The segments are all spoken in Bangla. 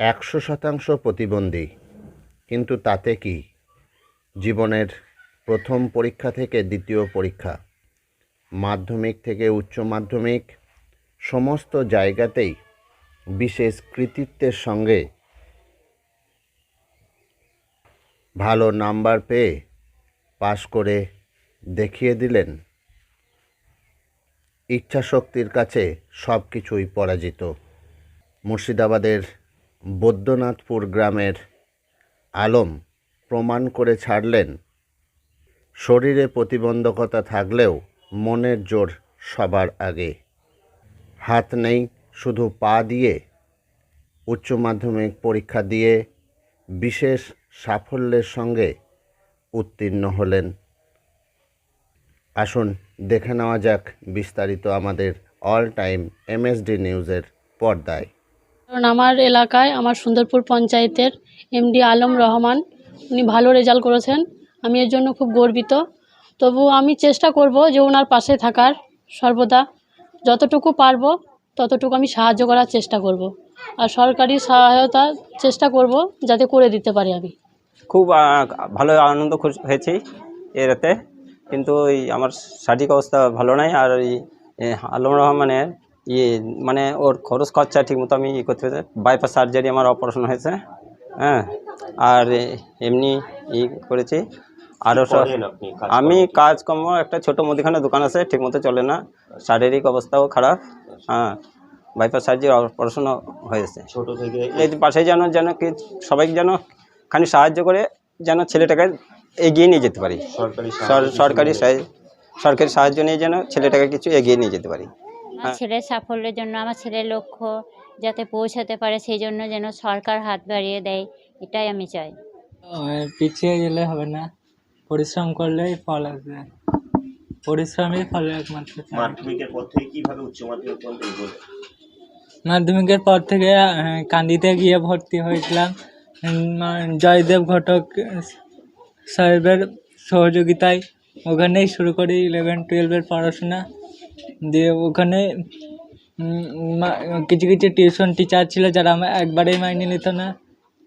একশো শতাংশ প্রতিবন্ধী। কিন্তু তাতে কি? জীবনের প্রথম পরীক্ষা থেকে দ্বিতীয় পরীক্ষা। মাধ্যমিক থেকে উচ্চ মাধ্যমিক। সমস্ত জায়গাতেই বিশেষ কৃতিত্বের সঙ্গে ভালো নাম্বার পেয়ে পাশ করে দেখিয়ে দিলেন। ইচ্ছাশক্তির কাছে সব কিছুই পরাজিত। মুর্শিদাবাদের বৈদ্যনাথপুর গ্রামের আলম প্রমাণ করে ছাড়লেন, শরীরে প্রতিবন্ধকতা থাকলেও মনের জোর সবার আগে। হাত নেই, শুধু পা দিয়ে উচ্চ মাধ্যমিক পরীক্ষা দিয়ে বিশেষ সাফল্যের সঙ্গে উত্তীর্ণ হলেন। আসুন দেখে নেওয়া যাক বিস্তারিত আমাদের অল টাইম এমএসডি নিউজের পর্দায়। কারণ আমার এলাকায়, আমার সুন্দরপুর পঞ্চায়েতের এমডি আলম রহমান, উনি ভালো রেজাল্ট করেছেন। আমি এর জন্য খুব গর্বিত। তবু আমি চেষ্টা করব যে ওনার পাশে থাকার সর্বদা। যতটুকু পারব, ততটুকু আমি সাহায্য করার চেষ্টা করব। আর সরকারি সহায়তা চেষ্টা করব যাতে করে দিতে পারি আমি। খুব ভালো আনন্দ খুশি হয়েছি এরাতে কিন্তু আমার শারীরিক অবস্থা ভালো নাই। আর আলম রহমানের ইয়ে মানে ওর খরচ খরচা ঠিকমতো আমি ই করতে পারছি বাইপাস সার্জারি আমার অপারেশন হয়েছে হ্যাঁ। আর এমনি ই করেছি। আরও সব আমি কাজকর্ম একটা ছোটো মুদিখানা দোকান আছে ঠিকমতো চলে না। শারীরিক অবস্থাও খারাপ হ্যাঁ। বাইপাস সার্জারি অপারেশনও হয়েছে। ছোট থেকে এই পাশে যেন যেন কি সবাই যেন খানি সাহায্য করে যেন ছেলেটাকে এগিয়ে নিয়ে যেতে পারি। সরকারি সরকারি সরকারি সাহায্য নিয়ে যেন ছেলেটাকে কিছু এগিয়ে নিয়ে যেতে পারি। আমার। ছেলের সাফল্যের জন্য আমার ছেলের লক্ষ্য যাতে পৌঁছাতে পারে সেই জন্য যেন সরকার হাত বাড়িয়ে দেয় এটাই আমি চাই। পিছিয়ে গেলে হবে না। পরিশ্রম করলেই ফল আসবে। পরিশ্রমই ফলের একমাত্র মাধ্যমিকের পর থেকে কীভাবে উচ্চ মাধ্যমিক পর্যন্ত এগোলে? মাধ্যমিকের পর থেকে কান্দিতে গিয়ে ভর্তি হয়েছিলাম। জয়দেব ঘটক সাহেবের সহযোগিতায়। ওখানেই শুরু করি ইলেভেন টুয়েলভের পড়াশোনা। দিয়ে ওখানে কিছু কিছু টিউশন টিচার ছিল যারা আমার একবারেই মাইনে নিত না।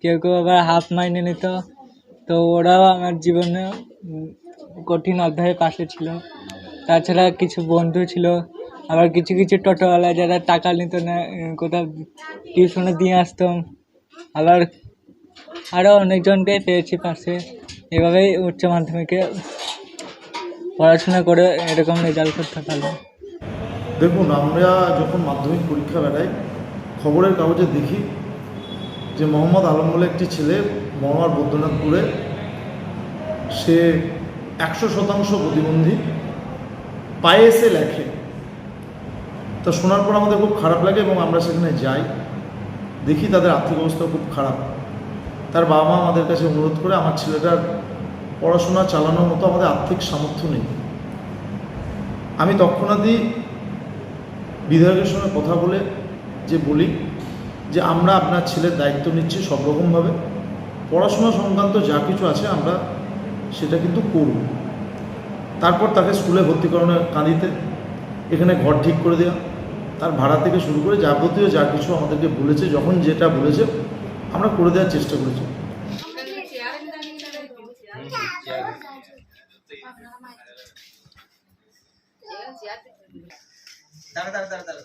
কেউ কেউ আবার হাফ মাইনে নিত। তো ওরাও আমার জীবনে কঠিন অধ্যায়ের পাশে ছিল। তাছাড়া কিছু বন্ধু ছিল। আবার কিছু কিছু টোটোওয়ালা যারা টাকা নিত না কোথাও টিউশনে দিয়ে আসতাম। আবার আরও অনেকজনকে পেয়েছি পাশে। এভাবেই উচ্চ মাধ্যমিকে পড়াশোনা করে এরকম রেজাল্ট করতে পারলাম। দেখুন, আমরা যখন মাধ্যমিক পরীক্ষা বেড়াই, খবরের কাগজে দেখি যে মোহাম্মদ আলম বলে একটি ছেলে মনোয়ার বৈদ্যনাথপুরে সে একশো শতাংশ প্রতিবন্ধী, পায়ে এসে লেখে। তা শোনার পর আমাদের খুব খারাপ লাগে এবং আমরা সেখানে যাই, দেখি তাদের আর্থিক অবস্থা খুব খারাপ। তার বাবা মা আমাদের কাছে অনুরোধ করে আমার ছেলেটার পড়াশোনা চালানোর মতো আমাদের আর্থিক সামর্থ্য নেই। আমি তৎক্ষণাৎই বিধায়কের সঙ্গে কথা বলে যে বলি যে আমরা আপনার ছেলের দায়িত্ব নিচ্ছি সব রকমভাবে পড়াশোনা সংক্রান্ত যা কিছু আছে আমরা সেটা কিন্তু করব। তারপর তাকে স্কুলে ভর্তি করানো কাঁদিতে, এখানে ঘর ঠিক করে দেওয়া, তার ভাড়া থেকে শুরু করে যাবতীয় যা কিছু আমাদেরকে বলেছে, যখন যেটা বলেছে আমরা করে দেওয়ার চেষ্টা করেছি। తగ తగ తగ